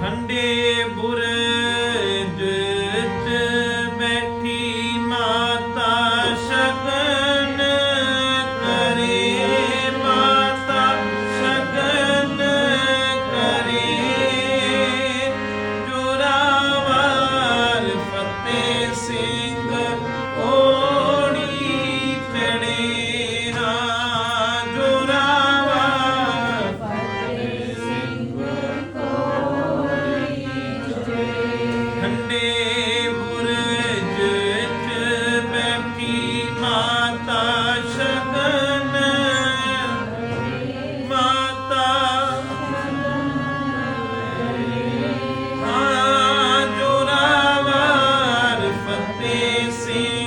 ਠੰਡੇ ਬੁਰ sim.